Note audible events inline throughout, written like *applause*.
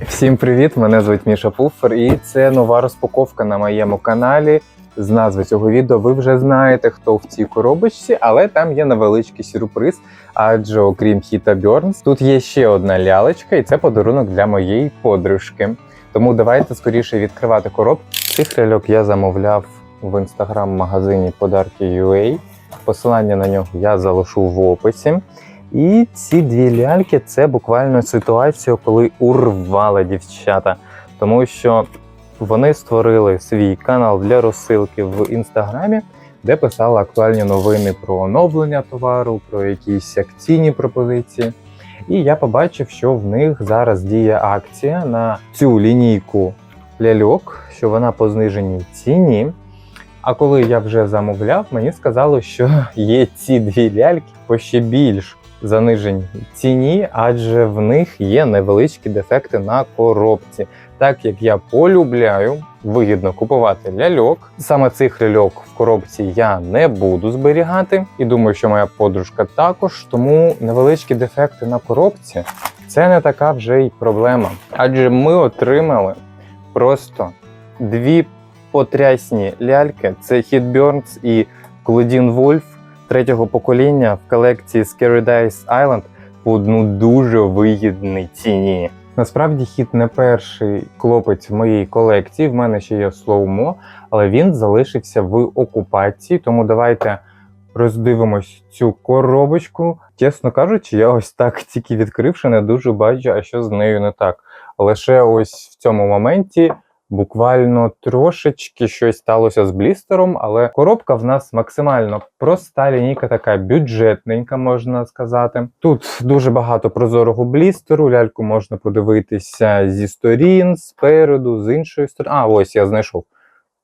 Всім привіт! Мене звуть Міша Пуфер, і це нова розпаковка на моєму каналі. З назви цього відео ви вже знаєте, хто в цій коробочці, але там є невеличкий сюрприз. Адже окрім Хіта Бьорнс, тут є ще одна лялечка, і це подарунок для моєї подружки. Тому давайте скоріше відкривати коробку. Цих ляльок я замовляв в інстаграм-магазині Подарки.ua. Посилання на нього я залишу в описі. І ці дві ляльки це буквально ситуація, коли урвали дівчата, тому що вони створили свій канал для розсилки в інстаграмі, де писали актуальні новини про оновлення товару, про якісь акційні пропозиції. І я побачив, що в них зараз діє акція на цю лінійку ляльок, що вона по зниженій ціні. А коли я вже замовляв, мені сказали, що є ці дві ляльки по ще більш заниженій ціні, адже в них є невеличкі дефекти на коробці. Так як я полюбляю вигідно купувати ляльок, саме цих ляльок в коробці я не буду зберігати, і думаю, що моя подружка також. Тому невеличкі дефекти на коробці це не така вже й проблема. Адже ми отримали просто дві потрясні ляльки: це Hitburns і Claudine Wolf третього покоління в колекції Scary Dice Island по ну дуже вигідній ціні. Насправді хіт не перший хлопець в моїй колекції. В мене ще є слоумо, але він залишився в окупації. Тому давайте роздивимось цю коробочку. Чесно кажучи, я ось так тільки відкривши, не дуже бачу, а що з нею не так. Лише ось в цьому моменті буквально трошечки щось сталося з блістером, але коробка в нас максимально проста, лінійка така бюджетненька, можна сказати. Тут дуже багато прозорого блістеру, ляльку можна подивитися зі сторін, спереду, з іншої сторони. А, ось я знайшов.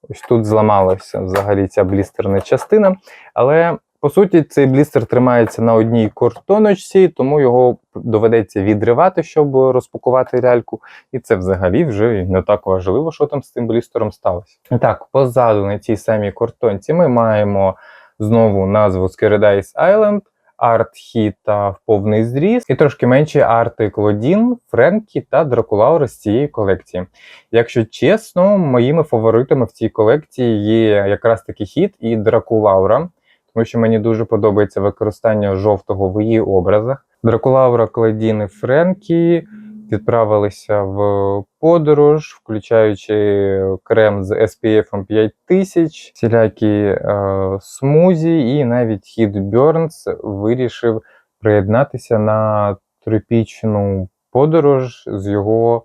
Ось тут зламалася взагалі ця блістерна частина. Але по суті, цей блістер тримається на одній картоночці, тому його доведеться відривати, щоб розпакувати ляльку. І це взагалі вже не так важливо, що там з цим блістером сталося. Так, позаду на цій самій картонці ми маємо знову назву Scary Island, арт Хіта повний зріз, і трошки менші арти Клодін, Френкі та Дракулаура з цієї колекції. Якщо чесно, моїми фаворитами в цій колекції є якраз таки хіт і Дракулаура тому що мені дуже подобається використання жовтого в її образах. Дракулаура, Кледін і Френкі відправилися в подорож, включаючи крем з SPF 5000, всілякі е, смузі, і навіть Хід Бьорнс вирішив приєднатися на тропічну подорож з його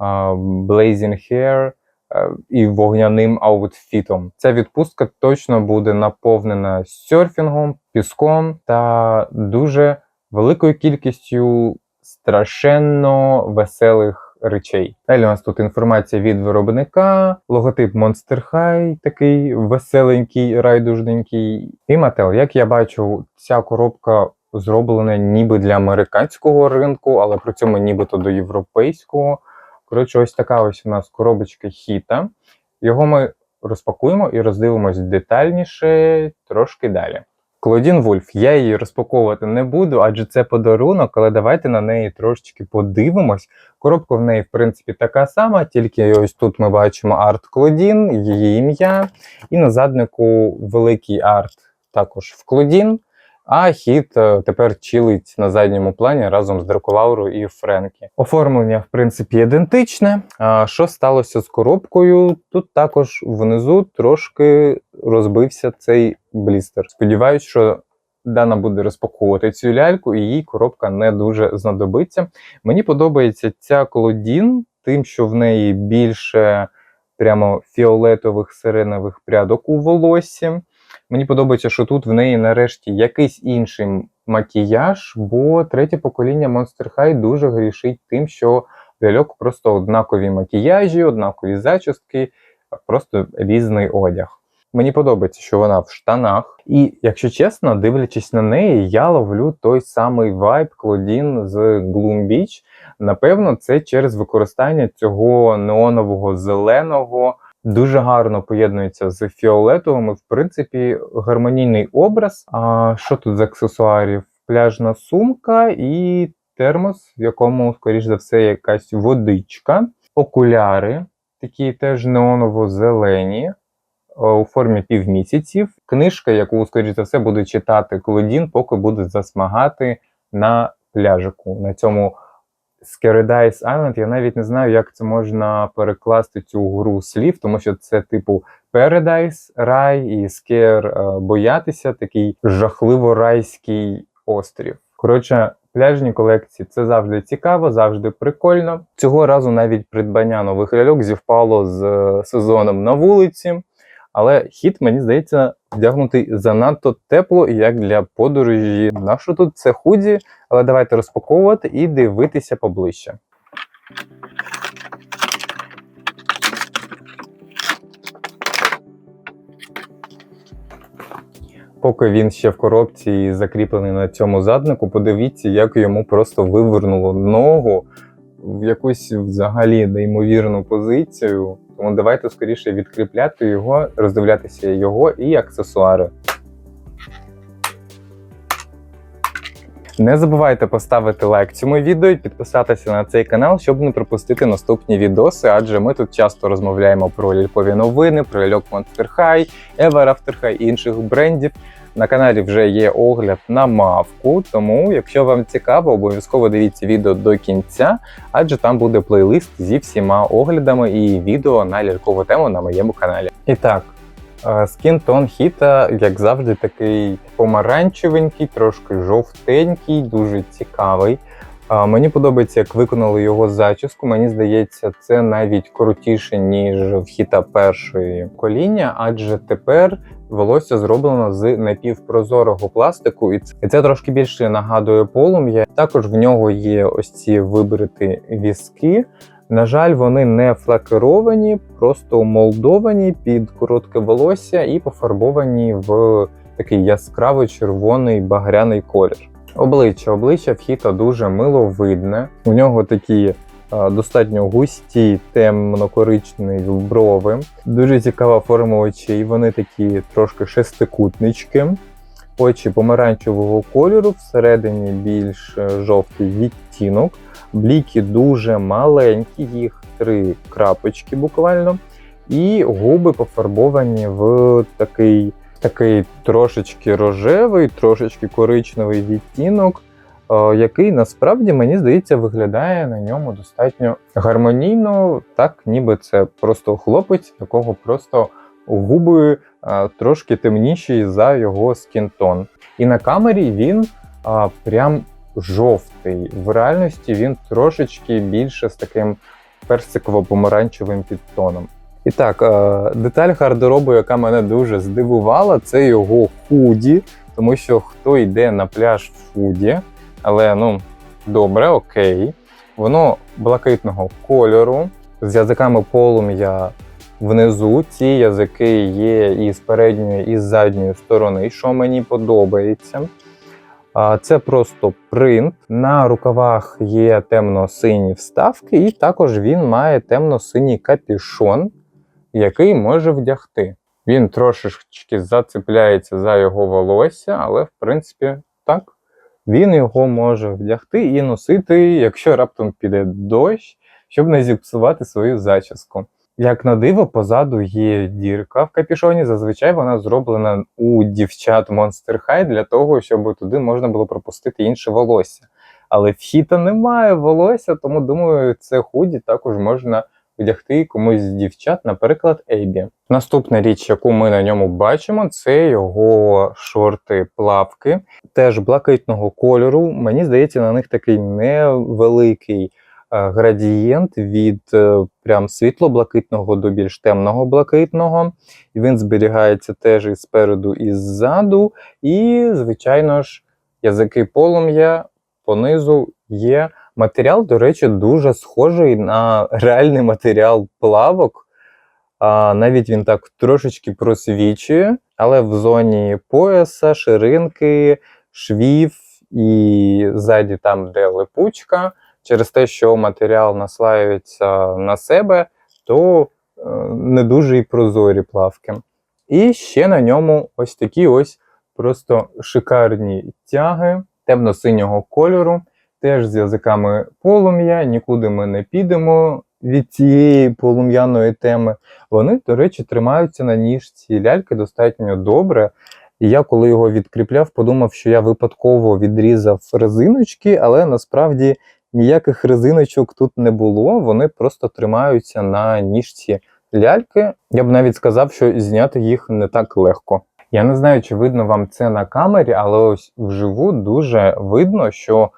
е, Blazing Hair і вогняним аутфітом. Ця відпустка точно буде наповнена серфінгом, піском та дуже великою кількістю страшенно веселих речей. Далі у нас тут інформація від виробника, логотип Monster High, такий веселенький, райдужненький. І Mattel. Як я бачу, ця коробка зроблена ніби для американського ринку, але при цьому нібито до європейського. Коротше, ось така ось у нас коробочка хіта. Його ми розпакуємо і роздивимось детальніше трошки далі. Клодін Вульф, я її розпаковувати не буду, адже це подарунок, але давайте на неї трошечки подивимось. Коробка в неї, в принципі, така сама, тільки ось тут ми бачимо арт Клодін, її ім'я, і на заднику великий арт також в Клодін. А хіт е, тепер чилить на задньому плані разом з Дракулауру і Френкі. Оформлення, в принципі, ідентичне. А що сталося з коробкою? Тут також внизу трошки розбився цей блістер. Сподіваюсь, що Дана буде розпаковувати цю ляльку, і їй коробка не дуже знадобиться. Мені подобається ця колодін, тим, що в неї більше прямо фіолетових сиренових прядок у волоссі. Мені подобається, що тут в неї нарешті якийсь інший макіяж, бо третє покоління Monster High дуже грішить тим, що ляльок просто однакові макіяжі, однакові зачіски, просто різний одяг. Мені подобається, що вона в штанах. І, якщо чесно, дивлячись на неї, я ловлю той самий вайб Клодін з Gloom Beach. Напевно, це через використання цього неонового зеленого дуже гарно поєднується з фіолетовим. В принципі, гармонійний образ. А що тут з аксесуарів? Пляжна сумка і термос, в якому, скоріш за все, якась водичка, окуляри, такі теж неоново-зелені, у формі півмісяців. Книжка, яку, скоріш за все, буде читати Клодін, поки буде засмагати на пляжику. На цьому Scaradise Island. Я навіть не знаю, як це можна перекласти цю гру слів, тому що це типу Paradise, рай і е, боятися, такий жахливо райський острів. Коротше, пляжні колекції це завжди цікаво, завжди прикольно. Цього разу навіть придбання нових ляльок зівпало з е, сезоном на вулиці. Але хіт, мені здається, вдягнутий занадто тепло, як для подорожі. Нащо тут це худі? Але давайте розпаковувати і дивитися поближче. Поки він ще в коробці і закріплений на цьому заднику, подивіться, як йому просто вивернуло ногу в якусь взагалі неймовірну позицію. Тому давайте скоріше відкріпляти його, роздивлятися його і аксесуари. Не забувайте поставити лайк цьому відео і підписатися на цей канал, щоб не пропустити наступні відоси, адже ми тут часто розмовляємо про лялькові новини, про ляльок Monster High, Ever After High і інших брендів. На каналі вже є огляд на мавку, тому, якщо вам цікаво, обов'язково дивіться відео до кінця, адже там буде плейлист зі всіма оглядами і відео на лялькову тему на моєму каналі. І так, скін тон хіта, як завжди, такий помаранчевенький, трошки жовтенький, дуже цікавий. Мені подобається, як виконали його зачіску. Мені здається, це навіть крутіше, ніж в хіта першої коління, адже тепер волосся зроблено з напівпрозорого пластику, і це трошки більше нагадує полум'я. Також в нього є ось ці вибриті візки. На жаль, вони не флакеровані, просто молдовані під коротке волосся і пофарбовані в такий яскраво червоний багряний колір. Обличчя обличчя в хіта дуже миловидне. У нього такі а, достатньо густі, темно-коричневі брови. Дуже цікава форма очей. Вони такі трошки шестикутнички. Очі помаранчевого кольору, всередині більш е, жовтий відтінок. Бліки дуже маленькі, їх три крапочки буквально. І губи пофарбовані в такий такий трошечки рожевий, трошечки коричневий відтінок, е, який насправді, мені здається, виглядає на ньому достатньо гармонійно, так ніби це просто хлопець, якого просто губи е, трошки темніші за його скінтон. І на камері він прям жовтий. В реальності він трошечки більше з таким персиково-помаранчевим підтоном. І так, е, деталь гардеробу, яка мене дуже здивувала, це його худі, тому що хто йде на пляж в худі, але ну добре, окей. Воно блакитного кольору, з язиками полум'я внизу. Ці язики є і з передньої, і з задньої сторони, що мені подобається. Це просто принт. На рукавах є темно-сині вставки, і також він має темно-синій капюшон, який може вдягти. Він трошечки зацепляється за його волосся, але в принципі так. Він його може вдягти і носити, якщо раптом піде дощ, щоб не зіпсувати свою зачіску. Як на диво, позаду є дірка в капюшоні. Зазвичай вона зроблена у дівчат Monster High для того, щоб туди можна було пропустити інше волосся. Але в хіта немає волосся, тому думаю, це худі також можна вдягти комусь з дівчат, наприклад, Ейбі. Наступна річ, яку ми на ньому бачимо, це його шорти-плавки, теж блакитного кольору. Мені здається, на них такий невеликий е, градієнт від е, прям світло-блакитного до більш темного блакитного. Він зберігається теж і спереду, і ззаду. І, звичайно ж, язики полум'я понизу є. Матеріал, до речі, дуже схожий на *laughs* реальний матеріал плавок. А, Навіть він так трошечки просвічує, але в зоні пояса, ширинки, швів і ззаді там, де липучка, через те, що матеріал наслаюється на себе, то е, не дуже і прозорі плавки. І ще на ньому ось такі ось просто шикарні тяги темно-синього кольору теж з язиками полум'я, нікуди ми не підемо від цієї полум'яної теми. Вони, до речі, тримаються на ніжці ляльки достатньо добре. І я, коли його відкріпляв, подумав, що я випадково відрізав резиночки, але насправді ніяких резиночок тут не було. Вони просто тримаються на ніжці ляльки. Я б навіть сказав, що зняти їх не так легко. Я не знаю, чи видно вам це на камері, але ось вживу дуже видно, що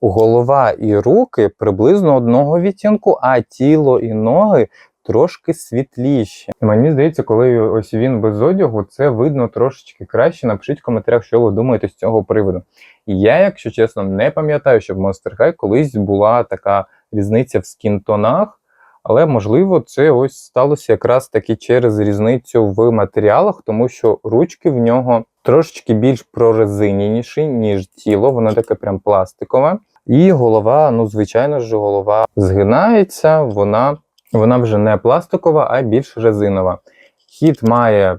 голова і руки приблизно одного відтінку, а тіло і ноги трошки світліші. Мені здається, коли ось він без одягу, це видно трошечки краще. Напишіть в коментарях, що ви думаєте з цього приводу. Я, якщо чесно, не пам'ятаю, щоб в Monster High колись була така різниця в скінтонах. Але можливо, це ось сталося якраз таки через різницю в матеріалах, тому що ручки в нього трошечки більш прорезиненіші, ніж тіло, воно таке прям пластикове. І голова, ну звичайно ж, голова згинається, вона, вона вже не пластикова, а більш резинова. Хід має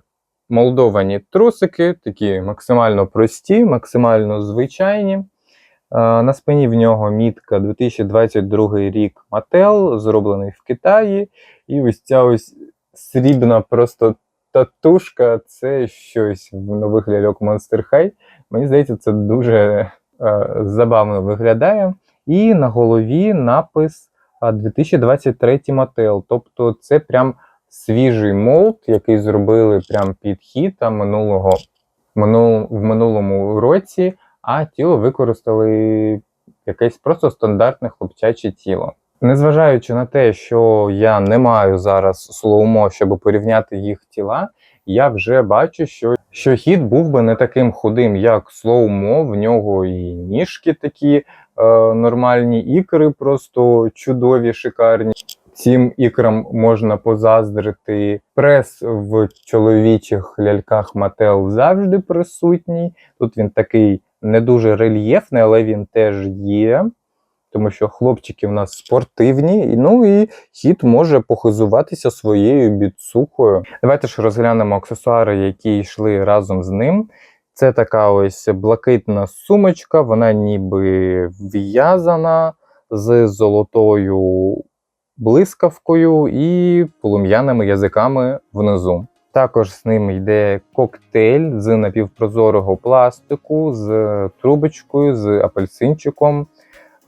молдовані трусики, такі максимально прості, максимально звичайні. Е, На спині в нього мітка 2022 рік Mattel, зроблений в Китаї. І ось ця ось срібна просто татушка це щось в нових ляльок Monster High. Мені здається, це дуже забавно виглядає. І на голові напис 2023 Mattel. Тобто це прям свіжий молд, який зробили прям під хіта минулого, минул, в минулому році, а тіло використали якесь просто стандартне хлопчаче тіло. Незважаючи на те, що я не маю зараз слоумо, щоб порівняти їх тіла, я вже бачу, що, що хід був би не таким худим, як слоумо. В нього і ніжки такі е, нормальні, ікри просто чудові, шикарні. Цим ікрам можна позаздрити. Прес в чоловічих ляльках Мател завжди присутній. Тут він такий не дуже рельєфний, але він теж є. Тому що хлопчики в нас спортивні, ну і хід може похизуватися своєю біцухою. Давайте ж розглянемо аксесуари, які йшли разом з ним. Це така ось блакитна сумочка, вона ніби в'язана з золотою блискавкою і полум'яними язиками внизу. Також з ним йде коктейль з напівпрозорого пластику, з трубочкою, з апельсинчиком,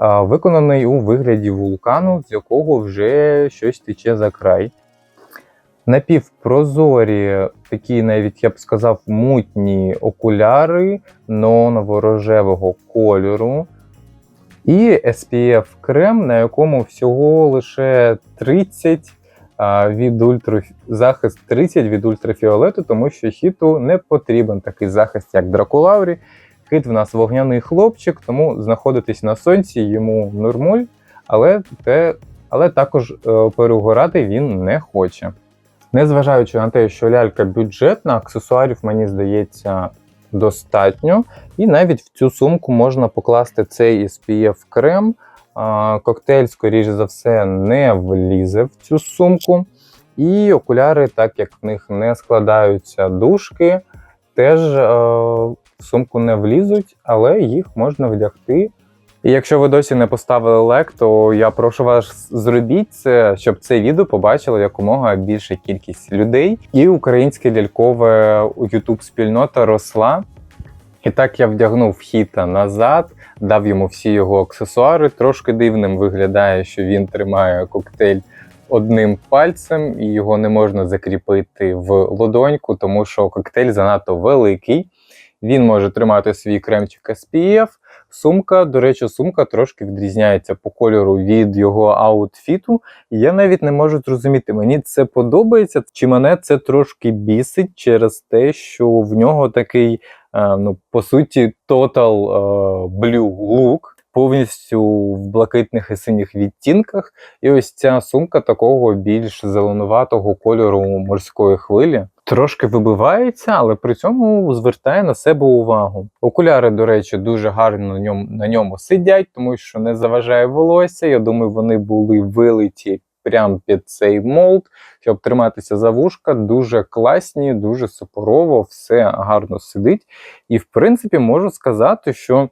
виконаний у вигляді вулкану, з якого вже щось тече за край. Напівпрозорі, такі навіть я б сказав, мутні окуляри неоново-рожевого кольору. І SPF крем, на якому всього лише 30 а, від ультра... захист 30 від ультрафіолету, тому що хіту не потрібен такий захист, як Дракулаврі. Хит в нас вогняний хлопчик, тому знаходитись на сонці йому нормуль, але, те... але також е, перегорати він не хоче. Незважаючи на те, що лялька бюджетна, аксесуарів, мені здається, достатньо. І навіть в цю сумку можна покласти цей SPF крем. Коктейль, скоріш за все, не влізе в цю сумку. І окуляри, так як в них не складаються дужки, теж е, сумку не влізуть, але їх можна вдягти. І якщо ви досі не поставили лайк, то я прошу вас зробіть це, щоб це відео побачило якомога більша кількість людей. І українське лялькове youtube спільнота росла. І так я вдягнув хіта назад, дав йому всі його аксесуари. Трошки дивним виглядає, що він тримає коктейль одним пальцем, і його не можна закріпити в лодоньку, тому що коктейль занадто великий. Він може тримати свій кремчик SPF. Сумка, до речі, сумка трошки відрізняється по кольору від його аутфіту. Я навіть не можу зрозуміти, мені це подобається, чи мене це трошки бісить через те, що в нього такий, е, ну, по суті, е, blue look, повністю в блакитних і синіх відтінках. І ось ця сумка такого більш зеленуватого кольору морської хвилі. Трошки вибивається, але при цьому звертає на себе увагу. Окуляри, до речі, дуже гарно на ньому, на ньому сидять, тому що не заважає волосся. Я думаю, вони були вилиті прямо під цей молд, щоб триматися за вушка. Дуже класні, дуже супорово, все гарно сидить. І в принципі можу сказати, що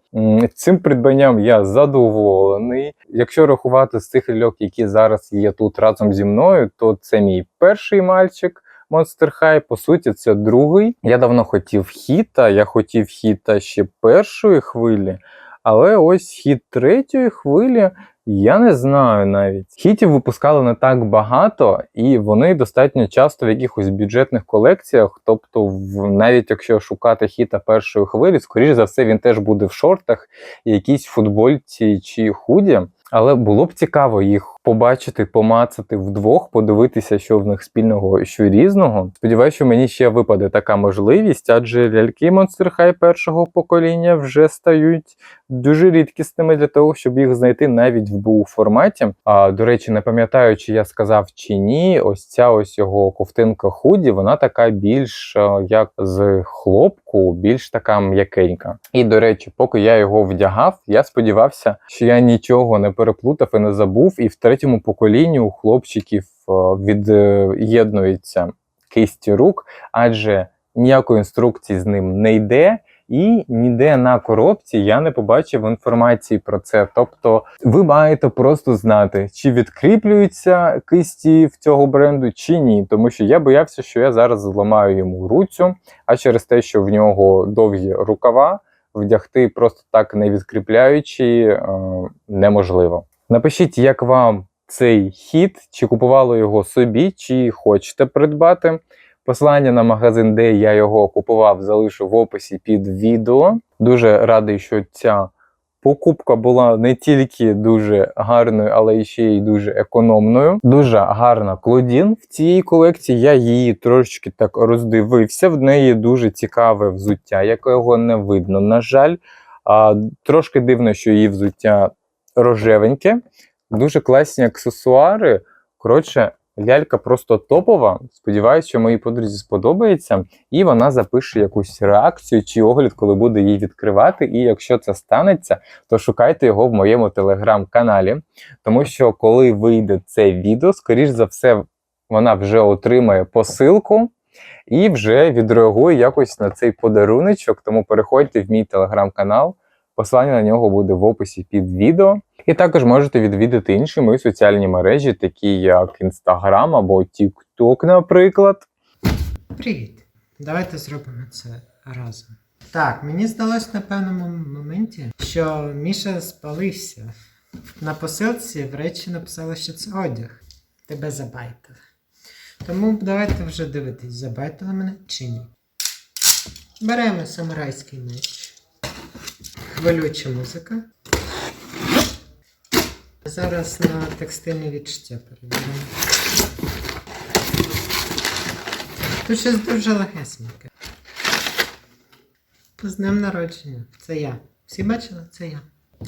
цим придбанням я задоволений. Якщо рахувати з цих ляльок, які зараз є тут разом зі мною, то це мій перший мальчик. Monster High, по суті, це другий. Я давно хотів хіта, я хотів хіта ще першої хвилі, але ось хіт третьої хвилі я не знаю навіть. Хітів випускали не так багато, і вони достатньо часто в якихось бюджетних колекціях. Тобто, в, навіть якщо шукати хіта першої хвилі, скоріш за все, він теж буде в шортах, якійсь футбольці чи худі. Але було б цікаво їх побачити, помацати вдвох, подивитися, що в них спільного, що різного. Сподіваюся, що мені ще випаде така можливість, адже ляльки Monster High першого покоління вже стають дуже рідкісними для того, щоб їх знайти навіть в БУ форматі. А до речі, не пам'ятаю, чи я сказав чи ні. Ось ця ось його ковтинка худі, вона така більш е, як з хлопку, більш така м'якенька. І до речі, поки я його вдягав, я сподівався, що я нічого не переплутав і не забув. І в третьому поколінні у хлопчиків е, від'єднується кисті рук, адже ніякої інструкції з ним не йде. І ніде на коробці я не побачив інформації про це. Тобто, ви маєте просто знати, чи відкріплюються кисті в цього бренду, чи ні. Тому що я боявся, що я зараз зламаю йому руцю, а через те, що в нього довгі рукава, вдягти просто так не відкріпляючи, е, неможливо. Напишіть, як вам цей хід, чи купували його собі, чи хочете придбати. Посилання на магазин, де я його купував, залишу в описі під відео. Дуже радий, що ця покупка була не тільки дуже гарною, але і ще й дуже економною. Дуже гарна Клодін в цій колекції. Я її трошечки так роздивився. В неї дуже цікаве взуття, якого не видно, на жаль. А, трошки дивно, що її взуття рожевеньке. Дуже класні аксесуари. Коротше, лялька просто топова. Сподіваюся, що моїй подрузі сподобається, і вона запише якусь реакцію чи огляд, коли буде її відкривати. І якщо це станеться, то шукайте його в моєму телеграм-каналі. Тому що, коли вийде це відео, скоріш за все, вона вже отримає посилку. І вже відреагує якось на цей подаруночок. Тому переходьте в мій телеграм-канал. Посилання на нього буде в описі під відео. І також можете відвідати інші мої соціальні мережі, такі як Instagram або TikTok, наприклад. Привіт! Давайте зробимо це разом. Так, мені здалось на певному моменті, що Міша спалився. На посилці в речі написали, що це одяг. Тебе забайтили. Тому давайте вже дивитись, забайтили мене чи ні. Беремо самурайський меч. Хвилюча музика. Зараз на текстильне відчуття перейдемо. Тут щось дуже легесеньке. З днем народження. Це я. Всі бачили? Це я.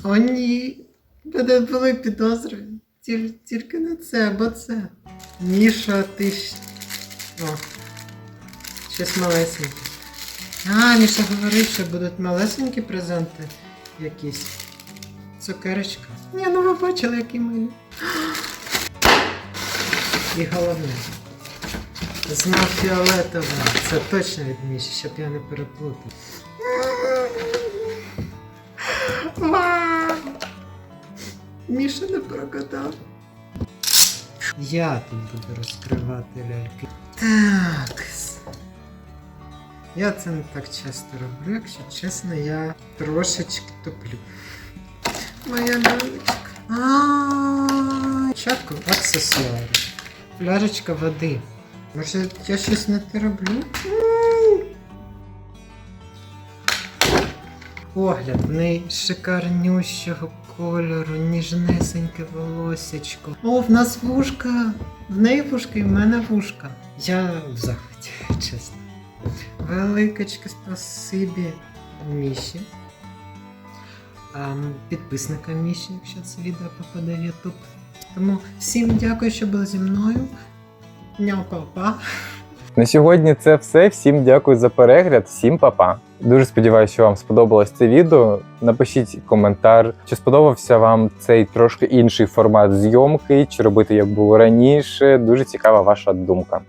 О, ні. В були підозри. Тіль- тільки не це, бо це. Міша, ти. О. Щось малесеньке. А, Міша говорив, що будуть малесенькі презенти якісь. Цукерочка. Ні, ну ви бачили, які милі. І головне. Знов фіолетова. Це точно від Міші, щоб я не переплутав. Вау! Міша не прогадав. Я тут буду розкривати ляльки. Так. Я це не так часто роблю, якщо чесно, я трошечки туплю. Моя лялечка. Спочатку аксесуари. Пляшечка води. Може, я щось не те роблю? Огляд, в неї шикарнющого кольору, ніжнесеньке волосечко. О, в нас вушка. В неї вушка і в мене вушка. Я в захваті, *laughs* чесно. Великочке спасибі Міші. Підписникам Міші, якщо це відео попаде в YouTube. Тому всім дякую, що були зі мною. Няу-па-па. На сьогодні це все. Всім дякую за перегляд, всім па-па. Дуже сподіваюся, що вам сподобалось це відео. Напишіть коментар, чи сподобався вам цей трошки інший формат зйомки, чи робити як було раніше. Дуже цікава ваша думка.